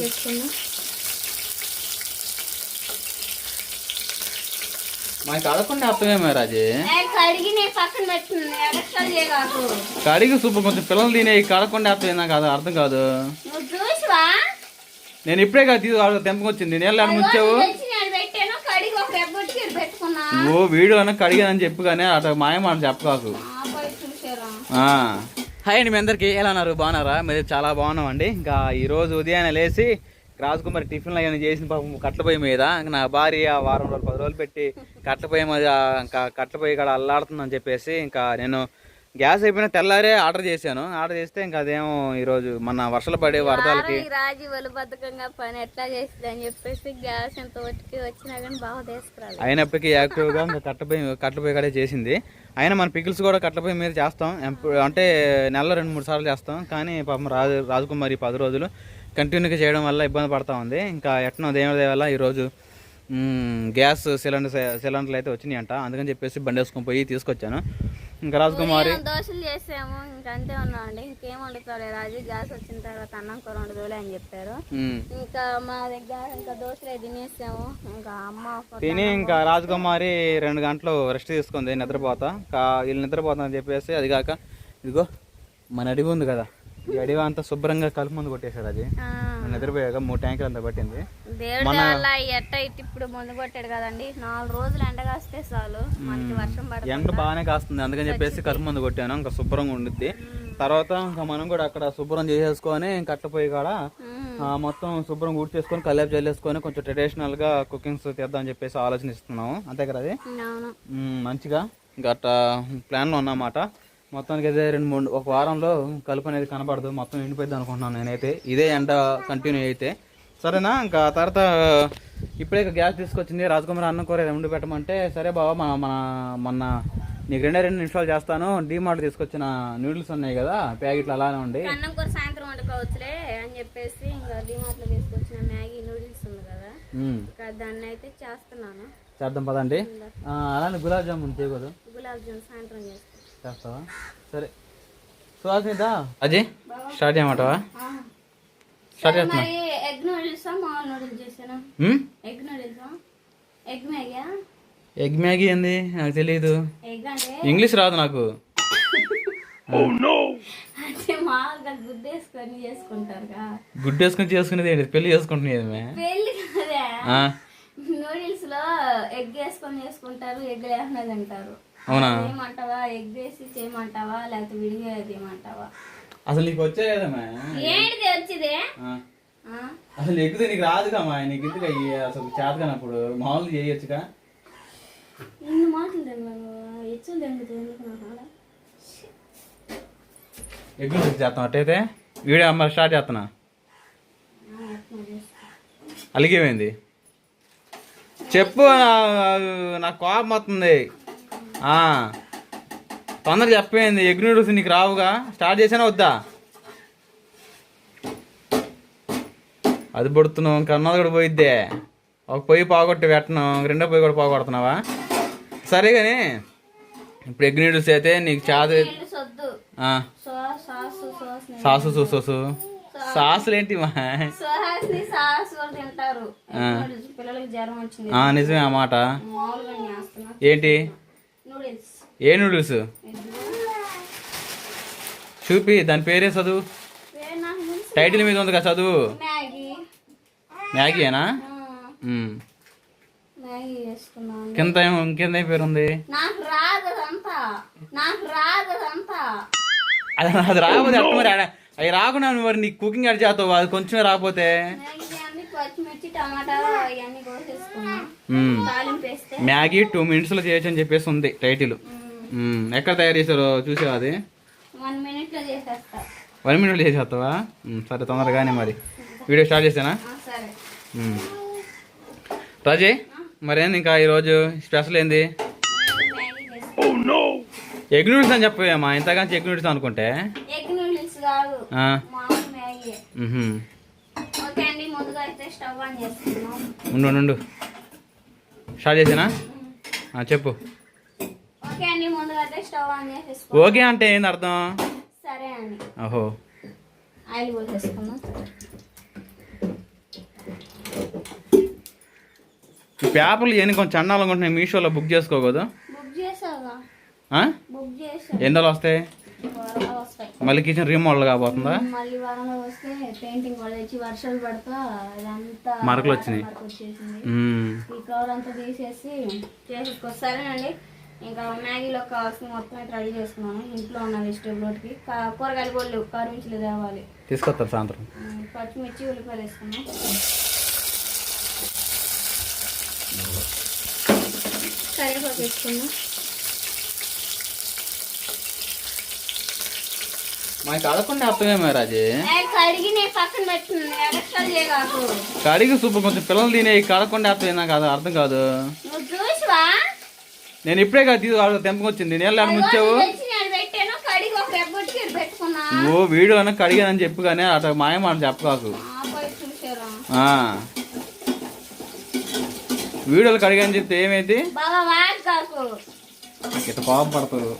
వేసుకుందాం మనకి కడకుండా అర్థమేమే రాజే. కడిగి సూపర్ కొంచెం పిల్లలు తినే కడకుండా అర్థం నాకు అది అర్థం కాదు. నువ్వు నేను ఇప్పుడే కాదు తీసు తెంపకొచ్చింది నీళ్ళు ఆడ ముంచావు తెచ్చి నేను పెట్టాను కడిగి ఒక ఎబ్బటికి పెట్టుకున్నా. ఓ వీడియోలో కడిగానని చెప్పు కానీ అటు మాయమాట చెప్పకాకు. హాయ్ అండి మీ అందరికి. ఎలా ఉన్నారు? బాగున్నారా? మీరు చాలా బాగున్నాం అండి ఇంకా ఈ రోజు ఉదయాన్నే లేచి రాజకుమారి టిఫిన్లు అవన్నీ చేసిన పాపం కట్ల పొయ్యి మీద ఇంకా నా భార్య వారం రోజులు పది రోజులు పెట్టి కట్ల పొయ్యి మీద ఇంకా కట్ల పొయ్యి కాడ అల్లాడుతుందని చెప్పేసి ఇంకా నేను గ్యాస్ అయిపోయిన తెల్లారే ఆర్డర్ చేశాను. ఆర్డర్ చేస్తే ఇంకా అదేమో ఈరోజు మన వర్షాలు పడే వరదలకి ఈ రాజీ బలబద్ధకంగా పని ఎట్లా చేస్తుంది అని చెప్పేసి గ్యాస్ ఎంత ఒట్టికి వచ్చినా కానీ బాగా తీసుకురాలి అయినప్పటికీ యాక్టివ్గా ఇంకా కట్టపోయి కట్టపోయి కాడే చేసింది. అయినా మన పికిల్స్ కూడా కట్టపోయి మీద చేస్తాం. అంటే నెలలో రెండు మూడు సార్లు చేస్తాం. కానీ పాపం రాజు రాజకుమారి పది రోజులు కంటిన్యూగా చేయడం వల్ల ఇబ్బంది పడతా ఉంది. ఇంకా ఎట్నో దేవుడి వల్ల ఈరోజు గ్యాస్ సిలిండర్ సిలిండర్లు అయితే వచ్చినాయి అంట అందుకని చెప్పేసి బండి వేసుకొని పోయి తీసుకొచ్చాను. ఇంకా రాజకుమారి. దోశలు చేసాము. ఇంకా అంతే ఉన్నామండి. ఇంకేం వండుకోలేదు. రాజు గ్యాస్ వచ్చిన తర్వాత అన్నం కూర వండుకోలే అని చెప్పారు. ఇంకా మా దగ్గర ఇంకా దోశలే తినేసాము. ఇంకా అమ్మ తిని ఇంకా రాజకుమారి రెండు గంటలు రెస్ట్ తీసుకుంది నిద్రపోతా. వీళ్ళు నిద్రపోతామని చెప్పేసి అది కాక ఇదిగో మన అడివి ఉంది కదా. ఈ అడివి అంతా శుభ్రంగా కలుపు ముందు కొట్టేశాడు అది. నిద్రపోయాక మూడు ట్యాంకులు అంతా పట్టింది. దేవుడి ఎట్ట ఇప్పుడు ముందు కొట్టాడు కదండి. నాలుగు రోజులు ఎండ కాస్తే చాలు. మనకి వర్షం పడుతుంది ఎండ బాగానే కాస్తుంది. అందుకని చెప్పేసి కలుపు మందు కొట్టాను. ఇంకా శుభ్రంగా ఉండిద్ది. తర్వాత ఇంకా మనం కూడా అక్కడ శుభ్రం చేసేసుకొని కట్టపోయి కాడ మొత్తం శుభ్రం గుర్తు చేసుకొని కల్లేపు చల్లేసుకొని కొంచెం ట్రెడిషనల్గా కుకింగ్స్ చేద్దామని చెప్పేసి ఆలోచనిస్తున్నాము అంతే కదా అది? మంచిగా. ఇంకా అట్లా ప్లాన్లో ఉన్నమాట మొత్తానికి అయితే రెండు మూడు ఒక వారంలో కలుపు అనేది కనబడదు మొత్తం ఎండిపోయింది అనుకుంటున్నాను నేనైతే. ఇదే ఎండ కంటిన్యూ అయితే. సరేనా? ఇంకా తర్వాత ఇప్పుడే ఇక గ్యాస్ తీసుకొచ్చింది. రాజకుమారి అన్నం కూర వండి పెట్టమంటే సరే బాబా మన మన మొన్న నీకు రెండే రెండు నిమిషాలు చేస్తాను. డీమార్ట్ తీసుకొచ్చిన నూడిల్స్ ఉన్నాయి కదా ప్యాకెట్లు అలానే ఉండి. అన్నం కూర సాయంత్రం వండుకోవచ్చులే అని చెప్పేసి ఇంకా డిమార్ట్లో తీసుకొచ్చిన మ్యాగీ నూడిల్స్ ఉంది కదా. దాన్ని అయితే చేస్తున్నాను. చేద్దాం పదండి. అలానే గులాబ్ జామున్ చేయకూడదు. గులాబ్ జామ్ సాయంత్రం చేస్తాను. చేస్తావా? సరే. సుహాసినిదా? అజయ్ స్టార్ట్ చేయమంటావా? స్టార్ట్ చేస్తున్నా. ఎగ్ నూడిల్స్ మామూలు నూడిల్స్ చేసాను మ్మ్? Egg noodles egg Maggi egg Maggi ఏంది? నాకు తెలియదు ఎగ్ అంటే? ఇంగ్లీష్ రాదు నాకు. మామూలుగా గుడ్డు వేసుకొని చేసుకునేది ఏంటి? పెళ్ళి చేసుకుంటున్నది నూడిల్స్లో ఎగ్ వేసుకొని చేసుకుంటారు ఎగ్ లేకుండా తింటారు. అవునా? ఏమంటావా? ఎగ్ వేసి చేయమంటావా? లేకపోతే విడిగా చేయమంటావా? అసలు నీకు వచ్చేదమ్మా ఏంటిది వచ్చింది? ఆ? అసలు ఎక్కువ నీకు రాదుగా మా నీకు ఎందుకు అయ్యి అసలు చేతగానప్పుడు మామూలు చేయొచ్చుగా? ఇన్ని మాటలు తిన్నాను అలా? ఎక్కువ చేస్తాం అట్టయితే వీడియో అమ్మ స్టార్ట్ చేస్తున్నా. అలిగేమైంది? చెప్పు నా- నాకు కోపం వస్తుంది. తొందరగా చెప్పేయండి ఎగ్ నూడిల్స్ నీకు రావుగా. స్టార్ట్ చేసానా వద్దా? అది పడుతున్నావు ఇంకా అన్నది కూడా పోయిద్దే. ఒక పొయ్యి పోగొట్టి పెట్టను రెండో పొయ్యి కూడా పోగొడుతున్నావా? సరే కానీ ఇప్పుడు ఎగ్ నూడిల్స్ అయితే నీకు చాదు సాసు సూసోసు సాసులు ఏంటి నిజమే ఆ మాట. మామూలుగా చేస్తున్నా. ఏంటి? ఏ నూడిల్స్ చూపి దాని పేరే చదువు. టైటిల్ మీద ఉంది కదా చదువు మ్యాగీ మ్యాగీయేనా ఆ, మ్మ్. మ్యాగీ చేసుకున్నాను కింద ఇంకేంద ఏం పేరు ఉంది? అది అది రాకపోతే అట్ట మరి ఆడ- అవి రాకుండా మరి నీకు కుకింగ్ అడి చేస్తావు అది కొంచెమే రాకపోతే. పచ్చిమిర్చి టమాటా ఇవన్నీ కోసేసుకున్నా మ్మ్. తాలింపు వేస్తే. మ్యాగీ టూ మినిట్స్లో చేయొచ్చు అని చెప్పేసి ఉంది టైటిల్. ఎక్కడ తయారు చేశారో చూసావా అది? వన్ మినిట్లో చేసేస్తా. వన్ మినిట్లో చేసేస్తావా. సరే తొందరగానే మరి. వీడియో స్టార్ట్ చేసానా? ఆ, సరే. మ్మ్. రాజే మరేంది ఇంకా ఈరోజు స్పెషల్ ఏంది? చేసుకున్నా ఎగ్ నూడిల్స్ అని చెప్పేమా ఇంతగాంచి ఎగ్ నూడిల్స్ అనుకుంటే? ఎగ్ నూడిల్స్ కాదు. ఉండు ఉండు స్టార్ట్ చేసేనా? చెప్పు. ఓకే అంటే ఏంది అర్థం? సరే అండి. ఓహో. ఆయిల్ ఈ పేపర్లు ఏం కొంచెం చండాలంగా ఉంటున్నాయి. మీషోలో బుక్ చేసుకోకూడదు బుక్ చేసావా? బుక్ చేసా ఎన్ని వస్తాయి? మళ్ళీ కిచెన్ రీమోడల్ కాబోతుందా? మళ్ళీ వారంలో వస్తే పెయింటింగ్ వాళ్ళు వచ్చి వర్షాలు పడతా ఇదంతా మరకలు వచ్చినాయి. మరక వచ్చేసింది. మ్మ్. ఈ కవర్ అంతా తీసేసి చేసేసుకో సరేనండి ఇంకా మ్యాగీలో కావాల్సిన మొత్తం అయితే రెడీ చేసుకున్నాను. ఇంట్లో ఉన్న వెజిటేబుల్కి కూరగాయలు కూడా కరిమించలు తేవాలి తీసుకొస్తారు సాయంత్రం. పచ్చిమిర్చి ఉల్లిపాయలు వేసుకున్నాం. కరివేపాకు వేసుకున్నాం. రాజే. కడిగి సూపర్ కొంచెం పిల్లలు తినే కడగకుండా అర్థం నాకు అది అర్థం కాదు. నువ్వు నేను ఇప్పుడే కాదు తీసు తెంపకొచ్చింది నీళ్ళు నేను ఎబ్బటికి పెట్టుకున్నా. ఓ వీడియోలో కడిగానని చెప్పు కానీ అట మాయమాట చెప్పకాకు. వీడియోలు కడిగాని చెప్తే ఏమైంది? ఇట్లా కోపం పడతారు.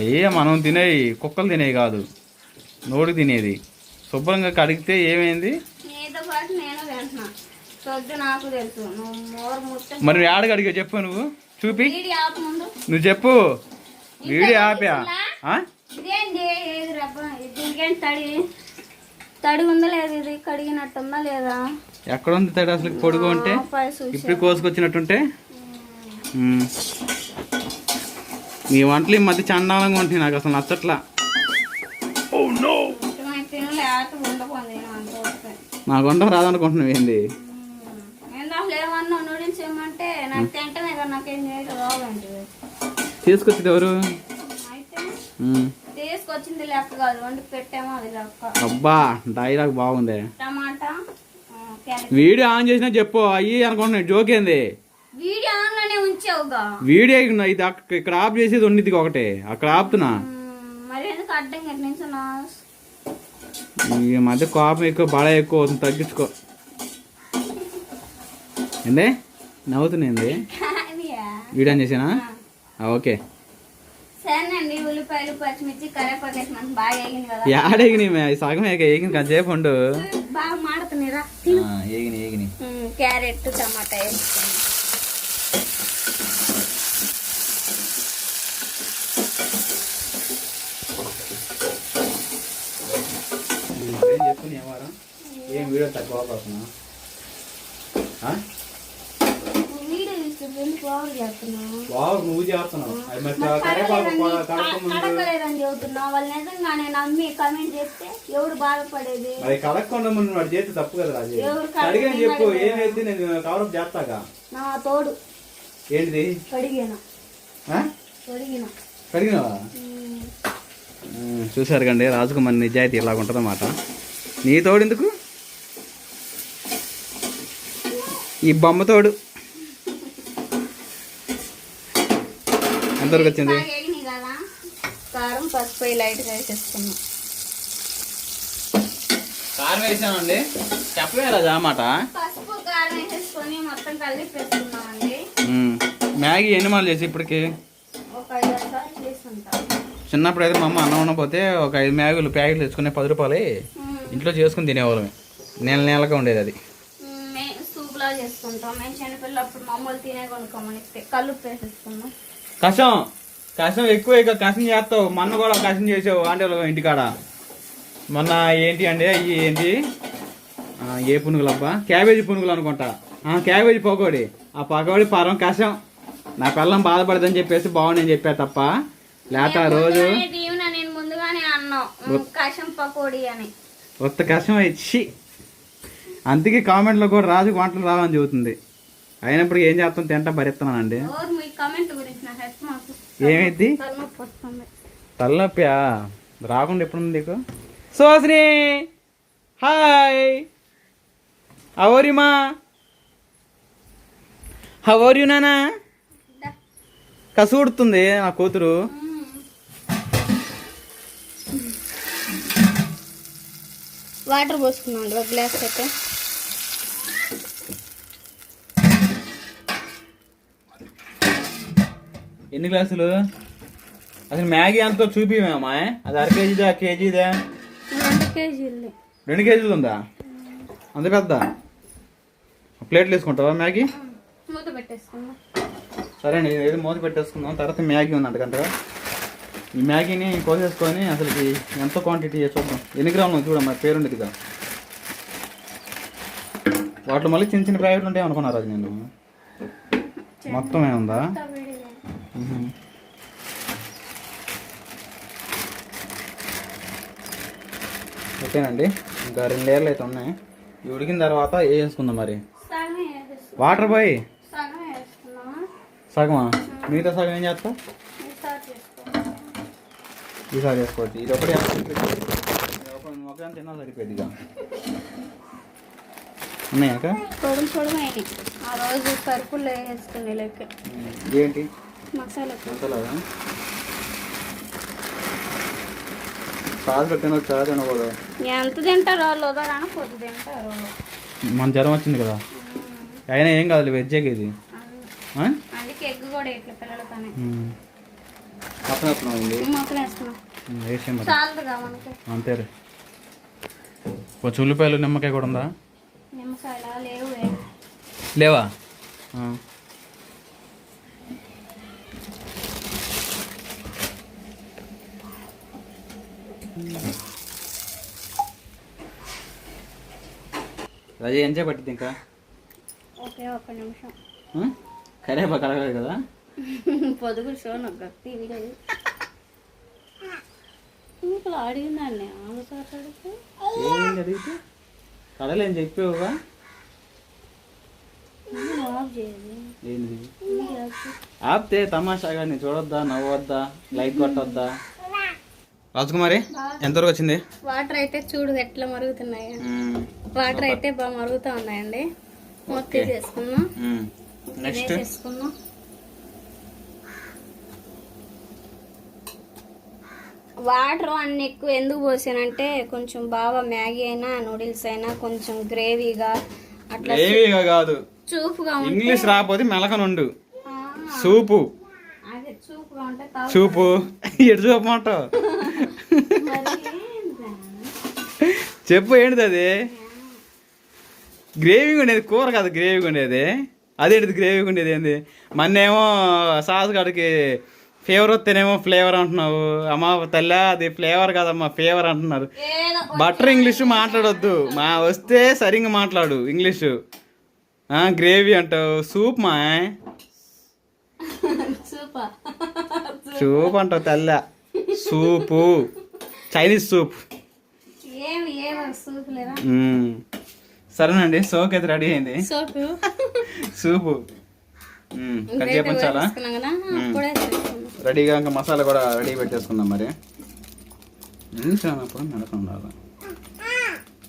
అయ్యే మనం తినేవి కుక్కలు తినేవి కాదు. నోడు తినేది. శుభ్రంగా కడిగితే ఏమైంది? మోరు ఏడ కడిగా చెప్పు నువ్వు? చూపి. వీడి ఆపు నువ్వు చెప్పు. వీడియో ఆప్యా ఆ? ఇదేంటి? ఏది రబ్బ? దీనికేం తడి? ఉందా లేదు? ఇది కడిగినట్టుందా లేదా? ఎక్కడ ఉంది తడి అసలు? పొడుగు ఉంటే. ఇప్పుడు కోసుకొచ్చినట్టుంటే? నీ వంటలు ఈ మధ్య చండాలంగా ఉంటాయి నాకు అసలు నచ్చట్లా. వస్తే నాకు వంట రాదనుకుంటున్నావు ఏంది? తీసుకొచ్చింది ఎవరు. తీసుకొచ్చింది లెక్క కాదు వండి పెట్టామో అది లెక్క. అబ్బా డైలాగ్ బాగుంది. టమాటా వీడియో ఆన్ చేసినా చెప్పు అయ్యి అనుకుంటున్నాయి జోక్ ఏంది? వీడియో ఆన్లోనే ఉంచావుగా. వీడియో ఇది ఇక్కడ ఆఫ్ చేసేది ఉండిద్ది ఒకటే. అక్కడ ఆపుతున్నా. మరి ఎందుకు అడ్డం నించున్నా ఈ మధ్య కోపం ఎక్కువ బాధ ఎక్కువ అవుతుంది తగ్గించుకో. ఏందే? నవ్వుతుంది వీడియో ఆన్ చేసానా? ఓకే. సరేనండి ఉల్లిపాయలు పచ్చిమిర్చి కరివేపాకు వేసి మనకు బాగా కదా. సగం ఏగ ఏగిన కాసేపు ఉండు. బాగా మాడుతున్నాయిరా ఏగిని ఏగిని క్యారెట్ టమాటా ఏం చెప్పు నీ వ్యవహారం? ఏం వీడియో తక్కువ చేస్తున్నావు బాగు నువ్వు చేస్తున్నావు. అది మరి చేస్తే ఎవడు బాధపడేది? మరి కడగకుండా ముందు వాడు చేస్తే తప్పు కదా రాజు అడిగాని చెప్పు. ఏమైతే నేను కవరప్ చేస్తాగా? నా తోడు. ఏంటిది? కడిగినావా? చూశారు కండి. రాజుకు మన నిజాయితీ ఇలాగ ఉంటుందన్నమాట నీ తోడు ఎందుకు? ఈ బొమ్మ తోడు. ఎంతవరకు వచ్చింది? కారం పసుపు లైట్గా వేసేసుకున్నాం. కారం వేసామండి. ఆ మాట? పసుపు కారం వేసేసుకొని మొత్తం కలిపి వేసుకున్నామండి మ్యాగీ ఎన్ని మాలు చేసి ఇప్పటికి? చిన్నప్పుడు అయితే మా అమ్మ అన్నం ఉండకపోతే ఒక ఐదు మ్యాగీలు ప్యాకెట్లు తెచ్చుకునే పది రూపాయలు. ఇంట్లో చేసుకుని తినేవాళ్ళమే. నెల నెలగా ఉండేది అది. చేసుకుంటాం. మేము చిన్నపిల్లప్పుడు మామూలు తినే కొనుక్కోమని వేసేసుకున్నాం. కషం కషం ఎక్కువ ఇక కషం చేస్తావు. మొన్న కూడా కషం చేసావు అంటే ఇంటికాడ. మొన్న ఏంటి అంటే అవి ఏంటి? ఆ, ఏ పునుగులు అబ్బా క్యాబేజీ పునుగులు అనుకుంటా. ఆ, క్యాబేజీ పకోడి. ఆ పకోడి పరం కషం. నా పిల్లం బాధపడదని చెప్పేసి బాగుండని చెప్పా తప్ప లేక ఆ రోజు ముందుగానే దీవెన నేను ముందుగానే అన్నాం. కషం పకోడీ అని. కొత్త కష్టం ఇచ్చి అందుకే కామెంట్లో కూడా రాజు వంటలు రావని చెబుతుంది. అయినప్పుడు ఏం చేస్తాం? తింటా భరిస్తున్నానండి ఏమైంది? తలనొప్పియా రాకుండా ఎప్పుడు ఉంది నీకు? సోశ్రీ హాయ్! హవోరిమా హవోర్యు నానా. కసుడుతుంది నా కూతురు. వాటర్ పోసుకున్నాం ఒక గ్లాస్ అయితే. ఎన్ని గ్లాసులు? అసలు మ్యాగీ ఎంతో చూపిమేమా అది అర కేజీదా కేజీదా? రెండు కేజీలు. ఉందా? అంత పెద్ద? ప్లేట్లు వేసుకుంటావా మ్యాగీ? సరే అండి ఏదో మూత పెట్టేసుకుందాం. తర్వాత మ్యాగీ ఉందంట గంటగా ఈ మ్యాగీని కోసేసుకొని అసలుకి ఎంత క్వాంటిటీ చూద్దాం. ఎన్ని గ్రాములు చూడమ్మా మరి పేరుంది కదా. వాటిలో మళ్ళీ చిన్న చిన్న ప్యాకెట్లు ఉంటాయి అనుకున్నారు అది నేను? మొత్తం ఏముందా అంతా వేడిగా. మ్మ్. ఓకేనండి ఇంకా రెండు లేయర్లు అయితే ఉన్నాయి. ఇవి ఉడికిన తర్వాత ఏ చేసుకుందాం మరి. వాటర్ వేసుకున్నామా సగమా మిగతా సగం ఏం చేస్తా ఈసారి చేసుకోవచ్చు. ఇది ఒకటి ఒకదాని తిన్నా సరిపోయింది ఇక. ఉన్నాయాక ఆ రోజు సరుకులు లెక్క. ఏంటి మసాలా మసాలాగా సాస్ తినొచ్చా తినకూడదు. ఎంత తింటారో వాళ్ళు మన జ్వరం వచ్చింది కదా. అయినా ఏం కాదు వెజ్జే ఇది? అందుకే ఎగ్ కూడా ఇట్లా వస్తున్నాం. వేస్తున్నాం వేసాం మనకి. అంతే రే. కొంచెం ఉల్లిపాయలు నిమ్మకాయ కూడా ఉందా? నిమ్మకాయల? లేవు లేవా. రజ ఎంచే పట్టింది ఇంకా? ఓకే ఒక నిమిషం? కరేపా కదా? పొదుగులు షో ఇంకా అడిగితే? జరిగితే కడలేని చెప్పావుగా ఏంది. ఆపితే తమాషాగా నేను చూడొద్దా నవ్వొద్దా లైక్ కొట్టొద్దా? రాజకుమారి ఎంతవరకు వచ్చింది? వాటర్ అయితే చూడు ఎట్లా మరుగుతున్నాయి. వాటర్ అయితే బాగా మరుగుతూ ఉన్నాయండి. మొత్తం నెక్స్ట్? వాటర్ అన్ని ఎక్కువ ఎందుకు పోసానంటే కొంచెం బాగా మ్యాగీ అయినా నూడిల్స్ అయినా కొంచెం గ్రేవీగా అట్లా ఏవిగా కాదు. చూపుగా ఇంగ్లీష్ రాకపోతే మెలకనుండు. సూపు. చూపు ఎటు చూపమంటావు? చెప్పు ఏంటిది అది? గ్రేవీగా ఉండేది కూర కాదు గ్రేవీగా ఉండేది. అదేంటిది గ్రేవీగా ఉండేది ఏంది? మొన్నేమో సాస్ కాడికి ఫేవర్ వస్తేనేమో ఫ్లేవర్ అంటున్నావు. అమ్మ తల్లి అది ఫ్లేవర్ కాదమ్మా ఫేవర్ అంటున్నారు. బటర్ ఇంగ్లీష్ మాట్లాడొద్దు. మా వస్తే సరిగ్గా మాట్లాడు ఇంగ్లీషు గ్రేవీ అంటావు. సూప్ మా సూప్ అంటావు తెల్ల. Soup Chinese soup soup. సరేనండి సోక్ అయితే రెడీ అయింది. సోపు. సూపు అప్పుడే చేసుకున్నాం రెడీగా ఇంకా మసాలా కూడా రెడీ పెట్టేసుకుందాం మరి. ఉండాలి.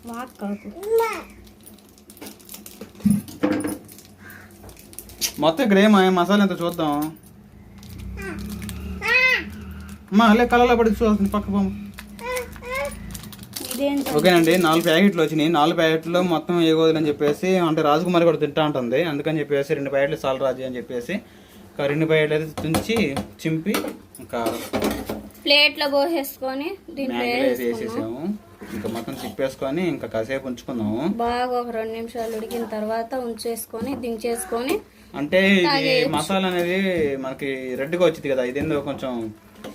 వాక్ కాకు. మొత్తం ఇక్కడ ఏమా మసాలా ఎంత చూద్దాం. అమ్మా అల్లే కలర్లో పడి చూస్తుంది పక్క బొమ్మ. ఓకేనండి నాలుగు ప్యాకెట్లు వచ్చినాయి. నాలుగు ప్యాకెట్లు మొత్తం ఏగోదని చెప్పేసి అంటే రాజకుమారి కూడా తింటా ఉంటుంది. అందుకని చెప్పేసి రెండు ప్యాకెట్లు సాల్ రాజు అని చెప్పేసి ఇంకా రెండు ప్యాకెట్లు అయితే తుంచి చింపి ఇంకా ప్లేట్లో పోసేసుకొని వేసేసాము. ఇంకా మొత్తం తిప్పేసుకొని ఇంకా కాసేపు ఉంచుకుందాము. బాగా ఒక రెండు నిమిషాలు ఉడికిన తర్వాత ఉంచేసుకొని దించేసుకొని అంటే ఇది మసాలా అనేది మనకి రెడ్గా వచ్చింది కదా ఇదేందో కొంచెం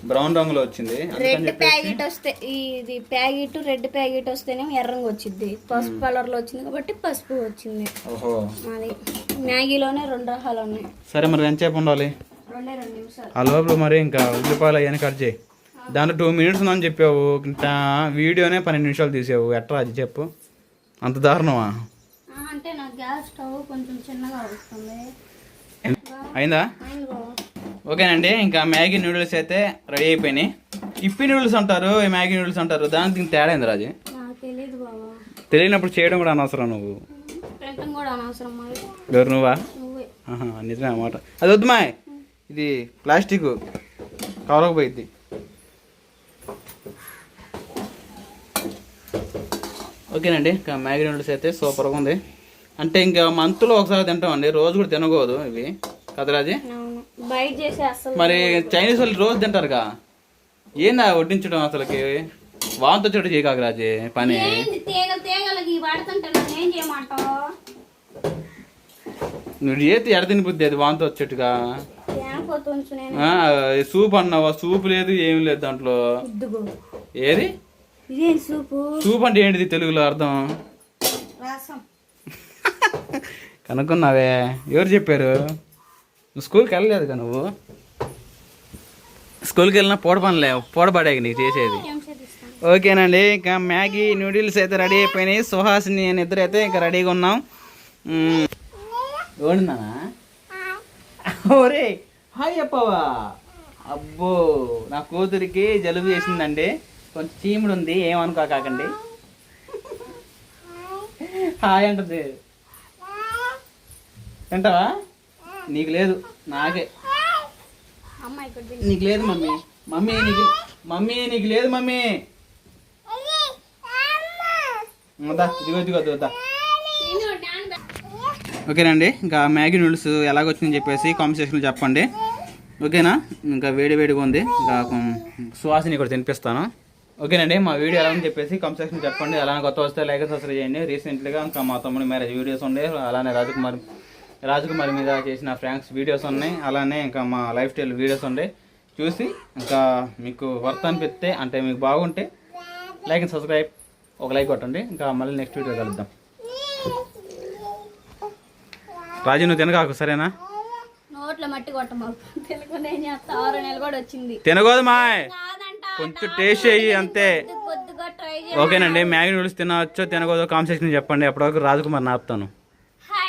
బ్రౌన్ రంగులో వచ్చింది. రెడ్ ప్యాకెట్ వస్తే ఇది ప్యాకెట్ రెడ్ ప్యాకెట్ వస్తేనేమో ఎర్రంగా వచ్చింది పసుపు కలర్లో వచ్చింది కాబట్టి పసుపు వచ్చింది. ఓహో. అది మ్యాగీలోనే రెండు రకాలు ఉన్నాయి సరే మరి ఎంతసేపు ఉండాలి? రెండే రెండు నిమిషాలు. ఆ లోపల మరి ఇంకా ఉల్లిపాయలు అవన్నీ కట్ చేయి. దాంట్లో టూ మినిట్స్ ఉందని చెప్పావు. ఇంకా వీడియోనే పన్నెండు నిమిషాలు తీసావు. ఎట్రా అది చెప్పు. అంత దారుణమా? అంటే నాకు గ్యాస్ స్టవ్ కొంచెం చిన్నగా వస్తుంది. అయిందా? అయింది. ఓకేనండి ఇంకా మ్యాగీ నూడిల్స్ అయితే రెడీ అయిపోయినాయి. ఇప్పి నూడిల్స్ అంటారు ఈ మ్యాగీ నూడిల్స్ అంటారు దానికి దీనికి తేడా ఏంది రాజు? తెలియనప్పుడు చేయడం కూడా అనవసరం నువ్వు. ఎవరు నువ్వా? నిజమే అన్నమాట. అది వద్దు మాయ్. ఇది ప్లాస్టిక్. కవరకపోయింది ఓకేనండి ఇంకా మ్యాగీ నూడిల్స్ అయితే సూపర్గా ఉంది. అంటే ఇంకా మంత్లో ఒకసారి తింటామండి. రోజు కూడా తినకూడదు ఇవి. కదరాజీ మరి చైనీస్ వాళ్ళు రోజు తింటారుగా. ఏందా వడ్డించడం అసలుకి? వాంతో చోటు చేయకాక రాజీ పని. ఏంది? నువ్వు చేతి ఎడ తిని బుద్ధి అది వాంతో వచ్చేట్టుగా? సూప్ అన్నావా? సూప్ లేదు ఏం లేదు దాంట్లో. ఏది? సూపు? సూప్ అంటే ఏంటిది తెలుగులో అర్థం? రసం. కనుక్కున్నావే. ఎవరు చెప్పారు? నువ్వు స్కూల్కి వెళ్ళలేదు కదా నువ్వు? స్కూల్కి వెళ్ళినా పూట పనిలే నీకు చేసేది. ఓకేనండి ఇంకా మ్యాగీ నూడిల్స్ అయితే రెడీ అయిపోయినాయి. సుహాసిని నేను ఇద్దరు అయితే ఇంకా రెడీగా ఉన్నాం. ఓడినానా ఓరే హాయ్ చెప్పవా అబ్బో నా కూతురికి జలుబు చేసిందండి. కొంచెం చీముడు ఉంది ఏమనుకోకండి హాయ్ అంటది. తింటావా? నీకు లేదు నాకే. ఇక్కడ నీకు లేదు మమ్మీ. మమ్మీ నీకు మమ్మీ నీకు లేదు మమ్మీ. వద్దా ఇదిగో ఇదిగో వద్దా ఓకేనండి ఇంకా మ్యాగీ నూడిల్స్ ఎలాగొచ్చిందని చెప్పేసి కామెంట్ సెక్షన్లో చెప్పండి. ఓకేనా? ఇంకా వేడి వేడిగా ఉంది. ఇంకా సువాసిని కూడా తినిపిస్తాను. ఓకేనండి మా వీడియో ఎలా ఉందని చెప్పేసి కామెంట్ సెక్షన్ చెప్పండి. అలానే కొత్త వస్తే లైక్ సబ్స్క్రైబ్ చేయండి రీసెంట్గా ఇంకా మా తమ్ముడి మ్యారేజ్ వీడియోస్ ఉండే. అలానే రాజకుమార్ రాజకుమారి మీద చేసిన ఫ్రాంక్స్ వీడియోస్ ఉన్నాయి. అలానే ఇంకా మా లైఫ్ స్టైల్ వీడియోస్ ఉన్నాయి. చూసి ఇంకా మీకు వర్త్ అనిపిస్తే అంటే మీకు బాగుంటే లైక్ అండ్ సబ్స్క్రైబ్ ఒక లైక్ కొట్టండి. ఇంకా మళ్ళీ నెక్స్ట్ వీడియో కలుద్దాం. రాజు నువ్వు తినగాకు సరేనా? నోట్లో మట్టి కొట్టమాకు తినకూడదు మాయ్. కొంచెం టేస్ట్ చెయ్యి అంతే. ఓకేనండి మ్యాగీ నూడిల్స్ తినవచ్చో తినకూడదు కామెంట్ సెక్షన్ చెప్పండి. అప్పటివరకు రాజకుమార్ ఆపుతాను. హాయ్